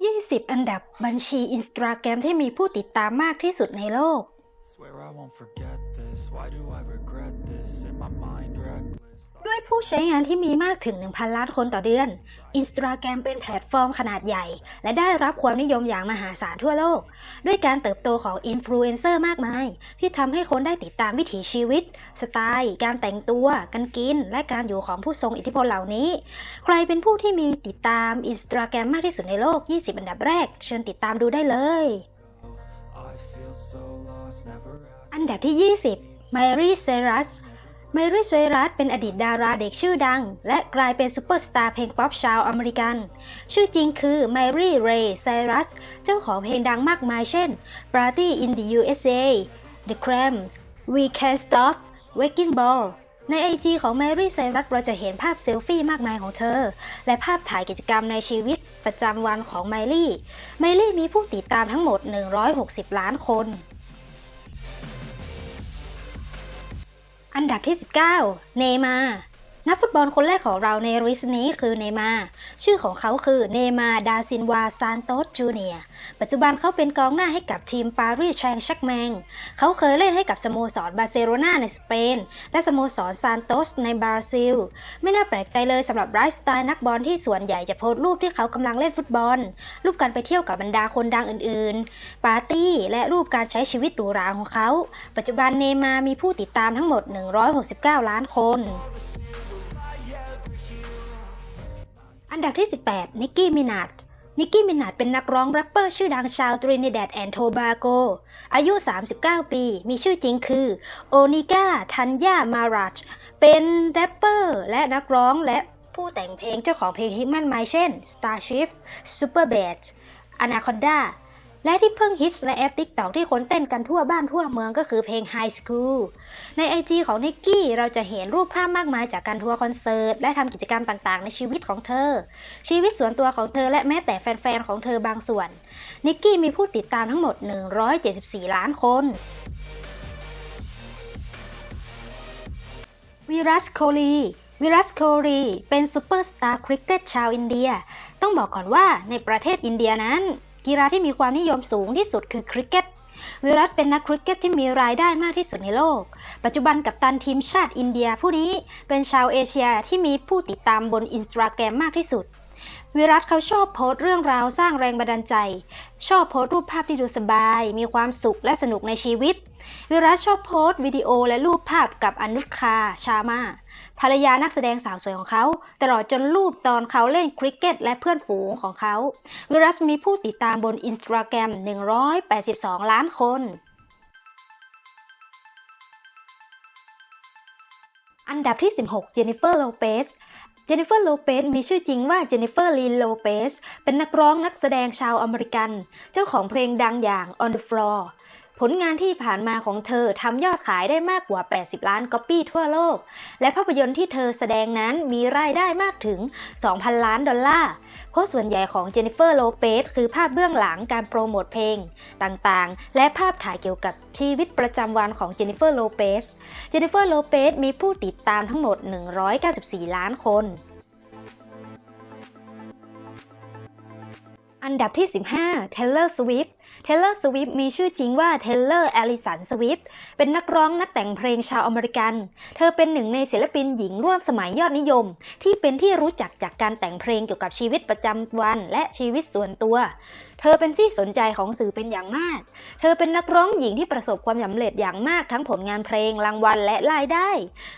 20 อันดับบัญชีอินสตาแกรมที่มีผู้ติดตามมากที่สุดในโลก Swear I won't forget this. Why do I regret this? In my mind, reckless. ด้วยผู้ใช้งานที่มีมากถึง 1,000 ล้านคนต่อเดือน Instagram เป็นแพลตฟอร์มขนาดใหญ่ และได้รับความนิยมอย่างมหาศาลทั่วโลก ด้วยการเติบโตของอินฟลูเอนเซอร์มากมาย ที่ทำให้คนได้ติดตามวิถีชีวิต สไตล์ การแต่งตัว การกิน และการอยู่ของผู้ทรงอิทธิพลเหล่านี้ ใครเป็นผู้ที่มีติดตาม Instagram มากที่สุดในโลก 20 อันดับแรก เชิญติดตามดูได้เลย I feel so lost, never at อันดับที่ 20 Miley Cyrus Miley Cyrus เป็นอดีตดาราเด็กชื่อดัง และกลายเป็นซูเปอร์สตาร์เพลงป๊อปชาวอเมริกัน ชื่อจริงคือ Miley Ray Cyrus เจ้าของเพลงดังมากมายเช่น Party in the USA The Cram We Can't Stop Waking Ball ใน IG ของ Mary Cyrus เราจะเห็นภาพเซลฟี่มากมายของเธอ และภาพถ่ายกิจกรรมในชีวิตประจำวันของไมลี่ไมลี่มีผู้ติดตามทั้งหมด 160 ล้านคน อันดับที่ 19 เนมา นักฟุตบอลคนแรกของเราในริสนี้คือเนมา ชื่อของเขาคือเนมาดาซินวาซานโตสจูเนียร์ปัจจุบันเขาเป็นกองหน้าให้กับทีมปารีสแชงชักแมง เขาเคยเล่นให้กับสโมสรบาร์เซโลนาในสเปน และสโมสรซานโตสในบราซิล ไม่น่าแปลกใจเลยสำหรับไลฟ์สไตล์นักบอลที่ส่วนใหญ่จะโพสต์รูปที่เขากำลังเล่นฟุตบอล รูปการไปเที่ยวกับบรรดาคนดังอื่นๆ ปาร์ตี้และรูปการใช้ชีวิตหรูหราของเขา ปัจจุบันเนมามีผู้ติดตามทั้งหมด 169 ล้านคน อันดับที่ 18 นิกกี้ มินาดนิกกี้ มินาดเป็นนักร้องแรปเปอร์ชื่อดังชาวตรินิแดดแอนโทบาโก อายุ 39 ปี มีชื่อจริงคือ โอนิก้า ทันยามาราช เป็นแรปเปอร์และนักร้องและผู้แต่งเพลงเจ้าของเพลงฮิตมันไมายเช่น Starship Superbad Anaconda และที่เพิ่งฮิตในแอป TikTok ที่คนเต้นกันทั่วบ้านทั่วเมืองก็คือเพลง High School ใน IG ของนิกกี้เราจะเห็นรูปภาพมากมายจากการทัวร์คอนเสิร์ต และทำกิจกรรมต่างๆ ในชีวิตของเธอ ชีวิตส่วนตัวของเธอและแม้แต่แฟนๆ ของเธอบางส่วน นิกกี้มีผู้ติดตามทั้งหมด 174 ล้านคนวิรัสโคลีวิรัสโคลีเป็นซูเปอร์สตาร์คริกเก็ตชาวอินเดีย ต้องบอกก่อนว่าในประเทศอินเดียนั้น กีฬาที่มีความนิยมสูงที่สุดคือคริกเก็ต วิรัตเป็นนักคริกเก็ตที่มีรายได้มากที่สุดในโลก ปัจจุบันกับตันทีมชาติอินเดียผู้นี้เป็นชาวเอเชียที่มีผู้ติดตามบนอินสตาแกรมมากที่สุด วิรัตเขาชอบโพสต์เรื่องราวสร้างแรงบันดาลใจ ชอบโพสต์รูปภาพที่ดูสบาย มีความสุขและสนุกในชีวิต วิรัตชอบโพสต์วิดีโอและรูปภาพกับอนุคาชามา ภรรยานักแสดงสาวสวยของเขา ตลอดจนรูปตอนเขาเล่นคริกเก็ตและเพื่อนฝูงของเขา วิรัสมีผู้ติดตามบนอินสตาแกรม 182 ล้านคน อันดับที่ 16 เจนนิเฟอร์ โลเปสเจนนิเฟอร์ โลเปส มีชื่อจริงว่าเจนนิเฟอร์ ลีน โลเปส เป็นนักร้องนักแสดงชาวอเมริกัน เจ้าของเพลงดังอย่าง On the Floor ผลงานที่ผ่านมาของเธอทำยอดขายได้มากกว่า 80 ล้านก๊อปปี้ทั่วโลก และภาพยนตร์ที่เธอแสดงนั้นมีรายได้มากถึง 2,000 ล้านดอลลาร์เพราะส่วนใหญ่ของเจนนิเฟอร์โลเปสคือภาพเบื้องหลังการโปรโมทเพลงต่างๆ และภาพถ่ายเกี่ยวกับชีวิตประจำวันของเจนนิเฟอร์โลเปส เจนนิเฟอร์โลเปสมีผู้ติดตามทั้งหมด 194 ล้านคน อันดับที่ 15 Taylor Swift Taylor Swift มีชื่อจริงว่า Taylor Allison Swift เป็นนักร้องนักแต่งเพลงชาวอเมริกัน เธอเป็นหนึ่งในศิลปินหญิงร่วมสมัยยอดนิยม ที่เป็นที่รู้จักจากการแต่งเพลงเกี่ยวกับชีวิตประจำวันและชีวิตส่วนตัว เธอเป็นที่สนใจของสื่อเป็นอย่างมาก เธอเป็นนักร้องหญิงที่ประสบความสำเร็จอย่างมากทั้งผลงานเพลงรางวัลและรายได้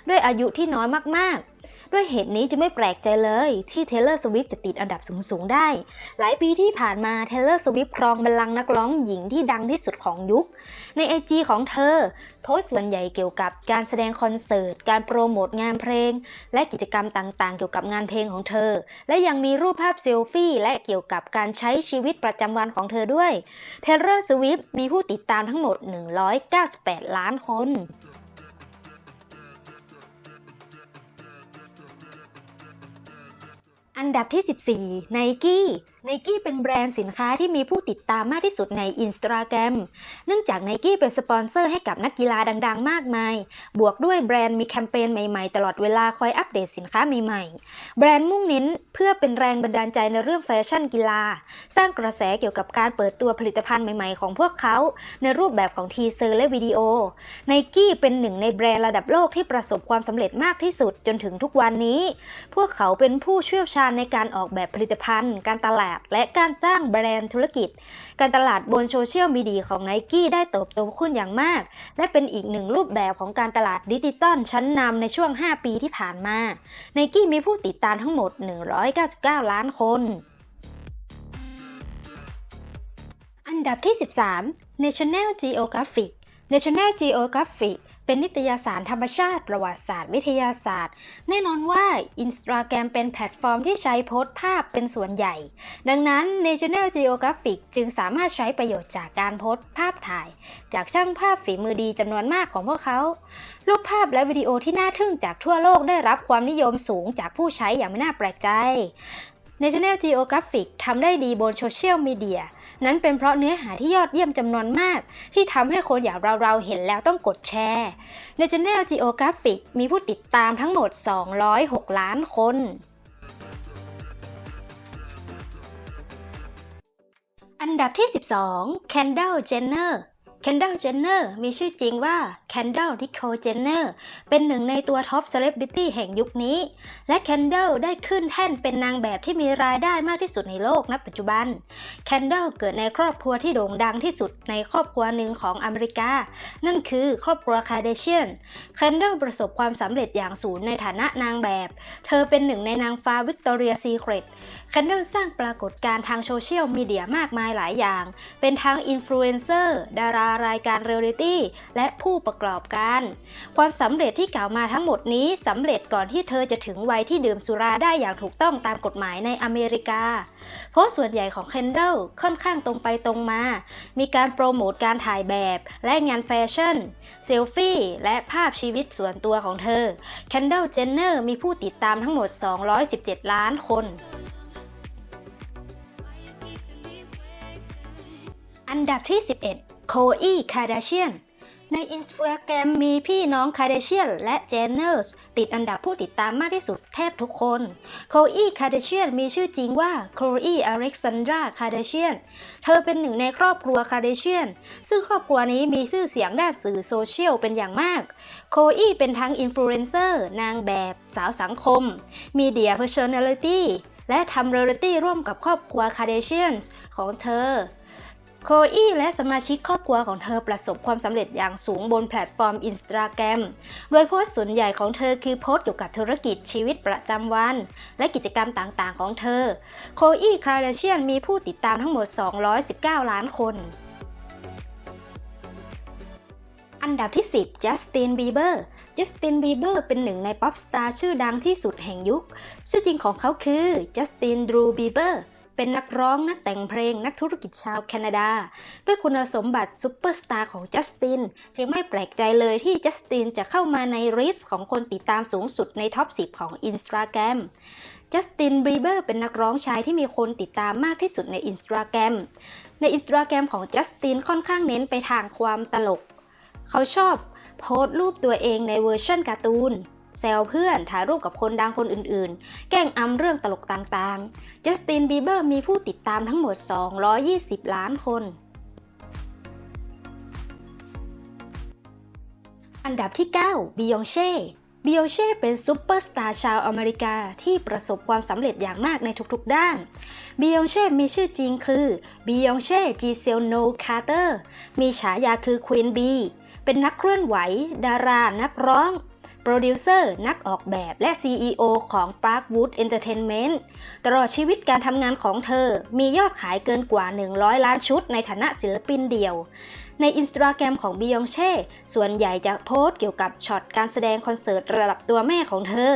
ด้วยอายุที่น้อยมากๆ ด้วยเหตุนี้จะไม่แปลกใจเลยที่ Taylor Swift จะติดอันดับสูงๆได้ หลายปีที่ผ่านมา Taylor Swift ครองบัลลังก์นักร้องหญิงที่ดังที่สุดของยุค ใน IG ของเธอ โพสต์ส่วนใหญ่เกี่ยวกับการแสดงคอนเสิร์ต การโปรโมทงานเพลง และกิจกรรมต่างๆ เกี่ยวกับงานเพลงของเธอ และยังมีรูปภาพเซลฟี่ และเกี่ยวกับการใช้ชีวิตประจำวันของเธอด้วย Taylor Swift มีผู้ติดตามทั้งหมด 198 ล้านคน อันดับที่ 14 Nike ไนกี้เป็นแบรนด์สินค้าที่มีผู้ติดตามมากที่สุดใน Instagram เนื่องจากไนกี้เป็นสปอนเซอร์ให้กับนักกีฬาดังๆ มากมาย บวกด้วยแบรนด์มีแคมเปญใหม่ๆ ตลอดเวลาคอยอัปเดตสินค้าใหม่ๆ แบรนด์มุ่งเน้นเพื่อเป็นแรงบันดาลใจในเรื่องแฟชั่นกีฬา สร้างกระแสเกี่ยวกับการเปิดตัวผลิตภัณฑ์ใหม่ๆ ของพวกเขา ในรูปแบบของทีเซอร์และวิดีโอไนกี้เป็นหนึ่งในแบรนด์ระดับโลกที่ประสบความสำเร็จมากที่สุดจนถึงทุกวันนี้ พวกเขาเป็นผู้เชี่ยวชาญในการออกแบบผลิตภัณฑ์ การตลาดและการสร้างแบรนด์ธุรกิจ การตลาดบนโซเชียลมีเดียของไนกี้ได้เติบโตขึ้นอย่างมาก และเป็นอีกหนึ่งรูปแบบของการตลาดดิจิตอลชั้นนำในช่วง 5 ปีที่ผ่านมาไนกี้มีผู้ติดตามทั้งหมด 199 ล้านคน อันดับที่ 13 National Geographic National Geographic เป็นนิตยสารธรรมชาติประวัติศาสตร์ วิทยาศาสตร์ แน่นอนว่า Instagram เป็นแพลตฟอร์มที่ใช้โพสต์ภาพเป็นส่วนใหญ่ ดังนั้น National Geographic จึงสามารถใช้ประโยชน์จากการโพสต์ภาพถ่าย จากช่างภาพฝีมือดีจำนวนมากของพวกเขารูปภาพและวิดีโอที่น่าทึ่งจากทั่วโลกได้รับความนิยมสูงจากผู้ใช้อย่างไม่น่าแปลกใจ National Geographic ทำได้ดีบนโซเชียลมีเดีย นั้นเป็นเพราะเนื้อหาที่ยอดเยี่ยมจำนวนมาก ที่ทำให้คนอย่างเราๆเห็นแล้วต้องกดแชร์ National Geographic มีผู้ติดตามทั้งหมด 206 ล้านคนอันดับที่ 12 Kendall Jenner Kendall Jenner มีชื่อจริงว่า Kendall Nicole Jenner เป็นหนึ่งในตัวท็อปเซเลบริตี้แห่งยุคนี้ และ Kendall ได้ขึ้นแท่นเป็นนางแบบที่มีรายได้มากที่สุดในโลกณปัจจุบัน Kendall เกิดในครอบครัวที่โด่งดังที่สุดในครอบครัวหนึ่งของอเมริกา นั่นคือครอบครัวคาร์เดเชียน Kendall ประสบความสำเร็จอย่างสูงในฐานะนางแบบ เธอเป็นหนึ่งในนางฟ้าวิกตอเรียซีเครต Kendall สร้างปรากฏการณ์ทางโซเชียลมีเดียมากมายหลายอย่าง เป็นทั้งอินฟลูเอนเซอร์ดารารายการเรียลิตี้และผู้ประกอบการ ความสำเร็จที่กล่าวมาทั้งหมดนี้สำเร็จก่อนที่เธอจะถึงวัยที่ดื่มสุราได้อย่างถูกต้องตามกฎหมายในอเมริกา เพราะส่วนใหญ่ของ Kendall ค่อนข้างตรงไปตรงมา มีการโปรโมทการถ่ายแบบและงานแฟชั่น เซลฟี่ และภาพชีวิตส่วนตัวของเธอ Kendall Jenner มีผู้ติดตามทั้งหมด 217 ล้านคนอันดับที่ 11 โคอีคา r ดเชียน ในอินสตาแกรมมีพี่น้องคา r ดเชียนและเจนเนอร์สติดอันดับผู้ติดตามมากที่สุดแทบทุกคนโคอีคา r ดเชียนมีชื่อจริงว่าโคอีอเล็กซานดราคา r ดเชียน เธอเป็นหนึ่งในครอบครัวคา r ดเชียน ซึ่งครอบครัวนี้มีชื่อเสียงด้านสื่อโซเชียลเป็นอย่างมาก โคอีเป็นทั้งอินฟลูเอนเซอร์นางแบบสาวสังคมมีเดียเพอร์ o น a ลิตี้และทำเรลิตี้ร่วมกับครอบครัวคา r ดเชียนของเธอ โคอีและสมาชิกครอบครัวของเธอประสบความสำเร็จอย่างสูงบนแพลตฟอร์มอินสตาแกรมโดยโพสต์ส่วนใหญ่ของเธอคือโพสต์เกี่ยวกับธุรกิจชีวิตประจำวัน และกิจกรรมต่างๆ ของเธอ โคอีคาร์เดเชียนมีผู้ติดตามทั้งหมด 219 ล้านคน อันดับที่ 10 จัสติน บีเบอร์จัสตินบีเบอร์เป็นหนึ่งในป๊อปสตาร์ชื่อดังที่สุดแห่งยุค ชื่อจริงของเขาคือจัสติน ดรู บีเบอร์ เป็นนักร้องนักแต่งเพลงนักธุรกิจชาวแคนาดา ด้วยคุณสมบัติซูเปอร์สตาร์ของจัสตินจึงไม่แปลกใจเลยที่จัสตินจะเข้ามาในริสของคนติดตามสูงสุดในท็อป 10 ของ Instagram จัสตินบีเบอร์เป็นนักร้องชายที่มีคนติดตามมากที่สุดใน Instagram ใน Instagram ของจัสตินค่อนข้างเน้นไปทางความตลก เขาชอบโพสต์รูปตัวเองในเวอร์ชันการ์ตูน แซวเพื่อนถ่ายรูปกับคนดังคนอื่นๆ แกล้งอำเรื่องตลกต่างๆ จัสตินบีเบอร์มีผู้ติดตามทั้งหมด 220 ล้านคน อันดับที่ 9 บิยองเช่บิยองเช่เป็นซูเปอร์สตาร์ชาวอเมริกาที่ประสบความสำเร็จอย่างมากในทุกๆด้านบิยองเช่มีชื่อจริงคือบิยองเช่จีเซลโนคาร์เตอร์ มีฉายาคือควีนบี เป็นนักเคลื่อนไหว ดารา นักร้อง โปรดิวเซอร์ นักออกแบบ และ CEO ของ Parkwood Entertainment ตลอดชีวิตการทำงานของเธอ มียอดขายเกินกว่า 100 ล้านชุดในฐานะศิลปินเดี่ยว ในอินสตาแกรมของบิยองเช่ ส่วนใหญ่จะโพสต์เกี่ยวกับช็อตการแสดงคอนเสิร์ตระดับตัวแม่ของเธอ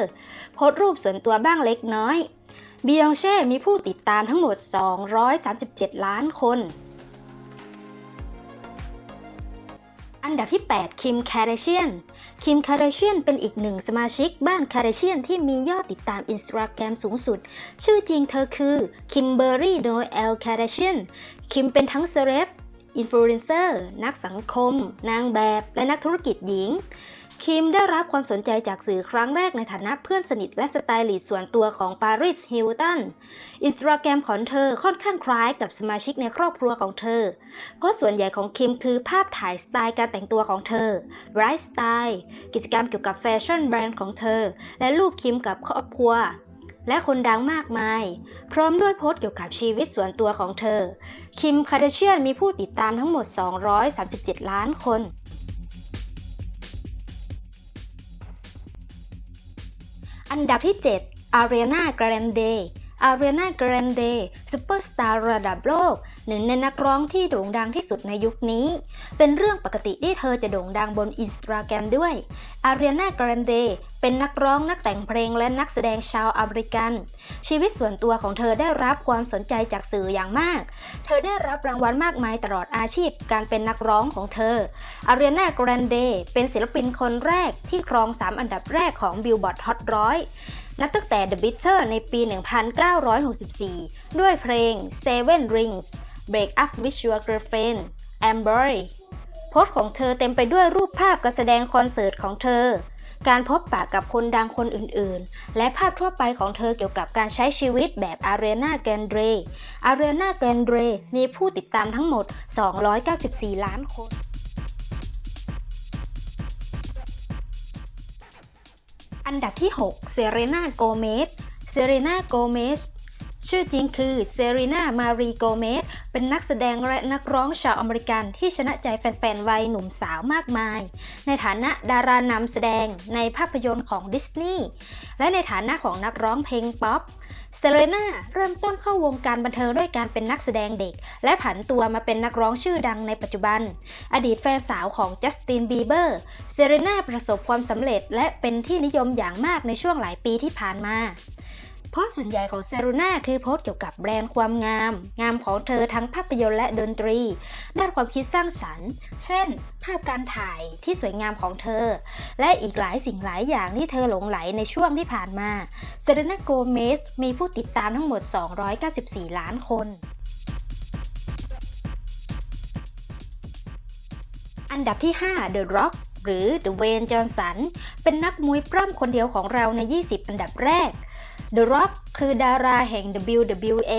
โพสต์รูปส่วนตัวบ้างเล็กน้อยบิยองเช่มีผู้ติดตามทั้งหมด 237 ล้านคน อันดับที่ 8 คิม แคเดเชียน คิมคาเดเชียนเป็นอีกหนึ่งสมาชิกบ้านคาเดเชียนที่มียอดติดตามอินสตาแกรมสูงสุด ชื่อจริงเธอคือคิมเบอร์รี่โนเอลคาเดเชียนคิมเป็นทั้งเซเลบอินฟลูเอนเซอร์ นักสังคม นางแบบ และนักธุรกิจหญิง คิมได้รับความสนใจจากสื่อครั้งแรกในฐานะเพื่อนสนิทและสไตลิสต์ส่วนตัวของปาริสฮิลตัน อินสตาแกรมของเธอค่อนข้างคล้ายกับสมาชิกในครอบครัวของเธอ เพราะส่วนใหญ่ของคิมคือภาพถ่ายสไตล์การแต่งตัวของเธอ ไลฟ์สไตล์ กิจกรรมเกี่ยวกับแฟชั่นแบรนด์ของเธอ และลูกคิมกับครอบครัวและคนดังมากมาย พร้อมด้วยโพสต์เกี่ยวกับชีวิตส่วนตัวของเธอ คิมคาเดเชียนมีผู้ติดตามทั้งหมด 237 ล้านคน อันดับที่7อารีนาแกรนเดอารีนาแกรนเดซูเปอร์สตาร์ระดับโลก หนึ่งในนักร้องที่โด่งดังที่สุดในยุคนี้ เป็นเรื่องปกติที่เธอจะโด่งดังบนอินสตาแกรมด้วยอารีนาแกรนเดเป็นนักร้องนักแต่งเพลงและนักแสดงชาวอเมริกัน ชีวิตส่วนตัวของเธอได้รับความสนใจจากสื่ออย่างมาก เธอได้รับรางวัลมากมายตลอดอาชีพการเป็นนักร้องของเธออารีนาแกรนเดเป็นศิลปินคนแรกที่ครอง 3 อันดับแรกของ Billboard Hot 100นับตั้งแต่ The Beatles ในปี 1964 ด้วยเพลง Seven Rings Break Up With Your Girlfriend Amber โพสต์ของเธอเต็มไปด้วยรูปภาพการแสดงคอนเสิร์ตของเธอ การพบปะกับคนดังคนอื่นๆ และภาพทั่วไปของเธอเกี่ยวกับการใช้ชีวิตแบบอารีนาแกนเดรอารีนาแกนเดรมีผู้ติดตามทั้งหมด 294 ล้านคนอันดับที่ 6 เซเรนาโกเมส เซเรนาโกเมส ชื่อจริงคือเซรีนามารีโกเมสเป็นนักแสดงและนักร้องชาวอเมริกันที่ชนะใจแฟนๆ วัยหนุ่มสาวมากมาย ในฐานะดารานำแสดงในภาพยนตร์ของดิสนีย์และในฐานะของนักร้องเพลงป๊อปเซเรนาเริ่มต้นเข้าวงการบันเทิงด้วยการเป็นนักแสดงเด็ก และผันตัวมาเป็นนักร้องชื่อดังในปัจจุบัน อดีตแฟนสาวของจัสตินบีเบอร์เซเรนาประสบความสำเร็จและเป็นที่นิยมอย่างมากในช่วงหลายปีที่ผ่านมา เพราะส่วนใหญ่ของเซรูนาคือโพสต์เกี่ยวกับแบรนด์ความงาม งามของเธอทั้งภาพยนตร์และดนตรี ด้านความคิดสร้างสรรค์ เช่น ภาพการถ่ายที่สวยงามของเธอ และอีกหลายสิ่งหลายอย่างที่เธอหลงไหลในช่วงที่ผ่านมา เซเรนาโกเมสมีผู้ติดตามทั้งหมด 294 ล้านคนอันดับที่ 5 The Rock หรือ The Wayne Johnson เป็นนักมวยปล้ำคนเดียวของเราใน 20 อันดับแรก The Rock คือดาราแห่ง WWA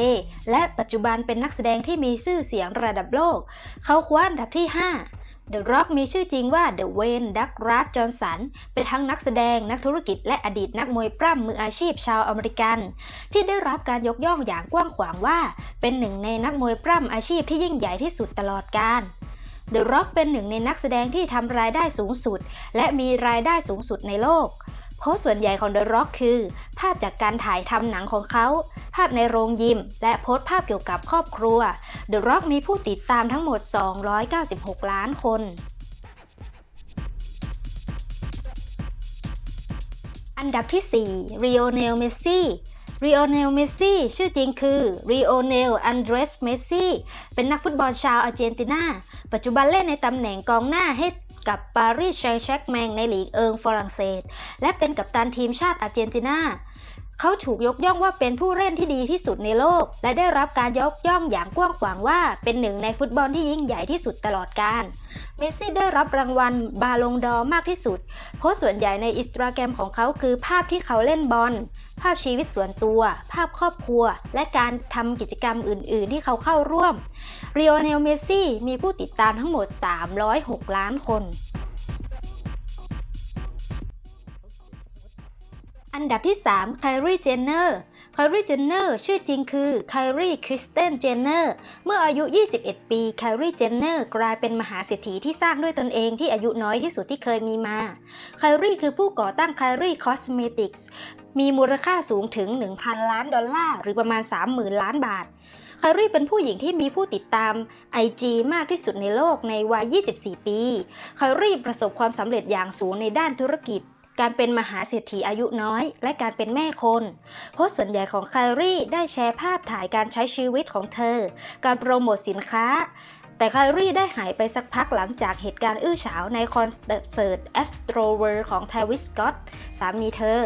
และปัจจุบันเป็นนักแสดงที่มีชื่อเสียงระดับโลก เขาคว้าอันดับที่ 5 The Rock มีชื่อจริงว่า The Wayne Douglas Johnson เป็นทั้งนักแสดงนักธุรกิจและอดีตนักมวยปล้ำมืออาชีพชาวอเมริกัน ที่ได้รับการยกย่องอย่างกว้างขวางว่า เป็นหนึ่งในนักมวยปล้ำอาชีพที่ยิ่งใหญ่ที่สุดตลอดกาล The Rock เป็นหนึ่งในนักแสดงที่ทำรายได้สูงสุด และมีรายได้สูงสุดในโลก โพสส่วนใหญ่ของ The Rock คือ ภาพจากการถ่ายทำหนังของเขา ภาพในโรงยิม และโพสต์ภาพเกี่ยวกับครอบครัว The Rock มีผู้ติดตามทั้งหมด 296 ล้านคนอันดับที่ 4 r i o n e l Messi r i o n e l Messi ชื่อจริงคือ r i o n e l Andres Messi เป็นนักฟุตบอลชาวอาร์เจนตินา ปัจจุบันเล่นในตำแหน่งกองหน้าให้ กับปารีสแซงต์แชร์กแมงในลีกเอิงฝรั่งเศส และเป็นกัปตันทีมชาติอาร์เจนตินา เขาถูกยกย่องว่าเป็นผู้เล่นที่ดีที่สุดในโลก และได้รับการยกย่องอย่างกว้างขวางว่าเป็นหนึ่งในฟุตบอลที่ยิ่งใหญ่ที่สุดตลอดกาล เมสซี่ได้รับรางวัลบาลงดอร์มากที่สุดโพสต์ส่วนใหญ่ในอินสตาแกรมของเขาคือภาพที่เขาเล่นบอล ภาพชีวิตส่วนตัว ภาพครอบครัว และการทำกิจกรรมอื่น ๆ ที่เขาเข้าร่วมเรีย n เนลเมสซี่มีผู้ติดตามทั้งหมด 306 ล้านคน อันดับที่ 3 ไคลรีเจนเนอร์ไคลรีเจนเนอร์ชื่อจริงคือไคลรีคริสเตนเจนเนอร์เมื่ออายุ 21 ปีไคลรีเจนเนอร์กลายเป็นมหาเศรษฐีที่สร้างด้วยตนเองที่อายุน้อยที่สุดที่เคยมีมาไคลรีคือผู้ก่อตั้งไคลรีคอสเมติกส์มีมูลค่าสูงถึง 1,000 ล้านดอลลาร์หรือประมาณ 30,000 ล้านบาทไคลรีเป็นผู้หญิงที่มีผู้ติดตาม IG มากที่สุดในโลกในวัย 24 ปีไคลรีประสบความสำเร็จอย่างสูงในด้านธุรกิจ การเป็นมหาเศรษฐีอายุน้อย และการเป็นแม่คนโพสต์ส่วนใหญ่ของคลรี่ได้แชร์ภาพถ่ายการใช้ชีวิตของเธอ การโปรโมทสินค้า แต่คลรี่ได้หายไปสักพักหลังจากเหตุการณ์อื้อฉาวในคอนเสิร์ต Astro World ของทวิสกอตสามีเธอ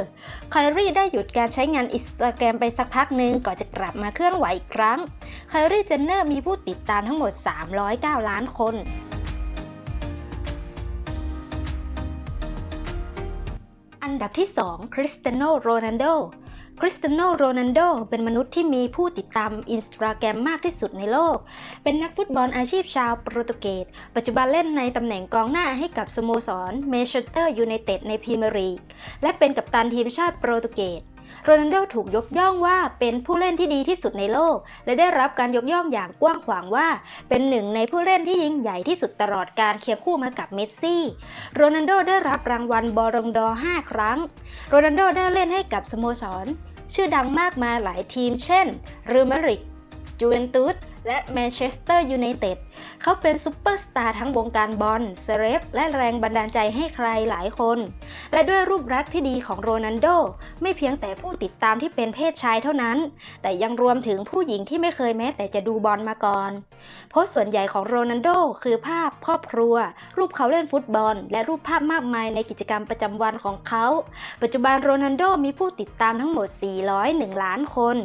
คลรี่ได้หยุดการใช้งานอินสตาแกรมไปสักพักหนึ่งก่อนจะกลับมาเคลื่อนไหวอีกครั้งคลรี่เจนเนอร์มีผู้ติดตามทั้งหมด 309 ล้านคน ดับที่ 2 คริสเตียโนโรนัลโด คริสเตียโนโรนัลโด เป็นมนุษย์ที่มีผู้ติดตามอินสตาแกรมมากที่สุดในโลก เป็นนักฟุตบอลอาชีพชาวโปรตุเกส ปัจจุบันเล่นในตำแหน่งกองหน้าให้กับสโมสรเมเชสเตอร์ยูไนเต็ดในพรีเมียร์ลีก และเป็นกัปตันทีมชาติโปรตุเกส โรนัลโดถูกยกย่องว่าเป็นผู้เล่นที่ดีที่สุดในโลก และได้รับการยกย่องอย่างกว้างขวางว่า เป็นหนึ่งในผู้เล่นที่ยิ่งใหญ่ที่สุดตลอดการเคียงคู่มากับเมสซี่ โรนัลโดได้รับรางวัลบอลงดอ 5 ครั้ง โรนัลโดได้เล่นให้กับสโมสร ชื่อดังมากมายหลายทีม เช่นเรอัลมาดริดจูเวนตุส และแมนเชสเตอร์ยูไนเต็ดเขาเป็นซุปเปอร์สตาร์ทั้งวงการบอลเซเลบและแรงบันดาลใจให้ใครหลายคน และด้วยรูปลักษณ์ที่ดีของโรนัลโด ไม่เพียงแต่ผู้ติดตามที่เป็นเพศชายเท่านั้น แต่ยังรวมถึงผู้หญิงที่ไม่เคยแม้แต่จะดูบอลมาก่อน โพสส่วนใหญ่ของโรนัลโดคือภาพครอบครัว รูปเขาเล่นฟุตบอล และรูปภาพมากมายในกิจกรรมประจำวันของเขา ปัจจุบันโรนัลโดมีผู้ติดตามทั้งหมด 401 ล้านคน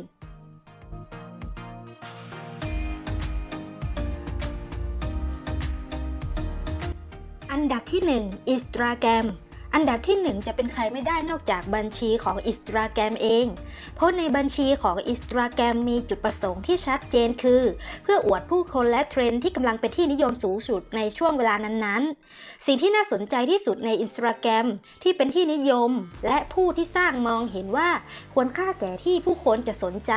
อันดับที่1 Instagram อันดับที่ 1 จะเป็นใครไม่ได้นอกจากบัญชีของ Instagram เอง เพราะในบัญชีของ Instagram มีจุดประสงค์ที่ชัดเจนคือ เพื่ออวดผู้คนและเทรนด์ที่กำลังเป็นที่นิยมสูงสุดในช่วงเวลานั้นๆ สิ่งที่น่าสนใจที่สุดใน Instagram ที่เป็นที่นิยม และผู้ที่สร้างมองเห็นว่าควรค่าแก่ที่ผู้คนจะสนใจ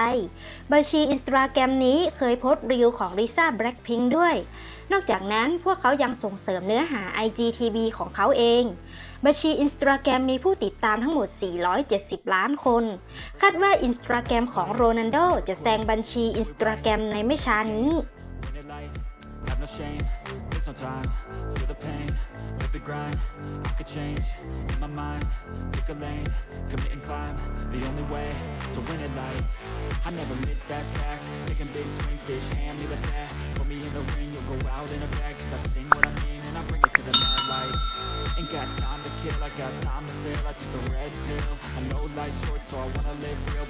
บัญชี Instagram นี้เคยโพสต์รีวของลิซ่าแบล็คพิงด้วย นอกจากนั้นพวกเขายังส่งเสริมเนื้อหา IGTV ของเขาเอง บัญชี Instagram มีผู้ติดตามทั้งหมด 470 ล้านคน คาดว่า Instagram ของโรนัลโดจะแซงบัญชี Instagram ในไม่ช้านี้ Win it life, have no shame, there's no time, feel the pain, live the grind, I could change, in my mind, pick a lane, commit and climb, the only way to win it life, I never miss, that's fact, taking big swings, bitch, hand me the bat, put me in the ring, you'll go out in a bag, cause I sing what I mean, and I bring it to the mad ain't got time to kill, I got time to feel, I took the red pill, I know life's short, so I wanna live real,